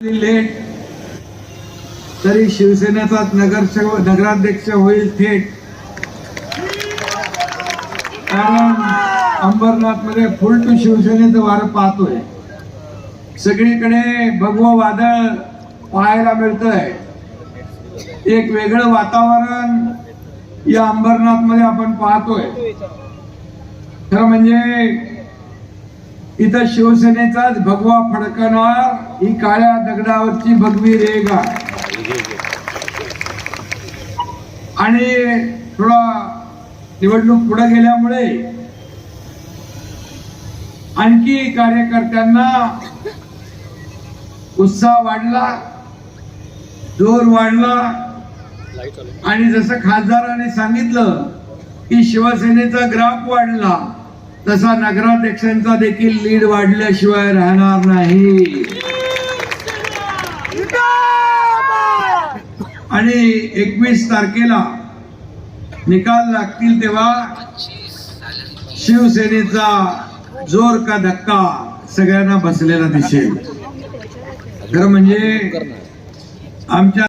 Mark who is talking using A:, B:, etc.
A: Late. तरी शिवसेनेचा नगरसेवक नगराध्यक्ष होईल थेट. कारण अंबरनाथमध्ये फुल टू शिवसेनेचं वारं पाहतोय. सगळीकडे भगवं वादळ पाहायला मिळतंय. एक वेगळं वातावरण या अंबरनाथमध्ये आपण पाहतोय. खरं म्हणजे इथं शिवसेनेचाच भगवा फडकणार ही काळ्या दगडावरची भगवी रेगा आणि थोडा निवडणूक पुढे गेल्यामुळे आणखी कार्यकर्त्यांना उत्साह वाढला जोर वाढला. आणि जसं खासदाराने सांगितलं की शिवसेनेचा ग्राफ वाढला. तसा नगराध्यक्षांचा देखील लीड वाढल्याशिवाय राहणार नाही. आणि एकवीस तारखेला निकाल लागतील तेव्हा शिवसेनेचा जोर का धक्का सगळ्यांना बसलेला दिसेल. खरं म्हणजे आमच्या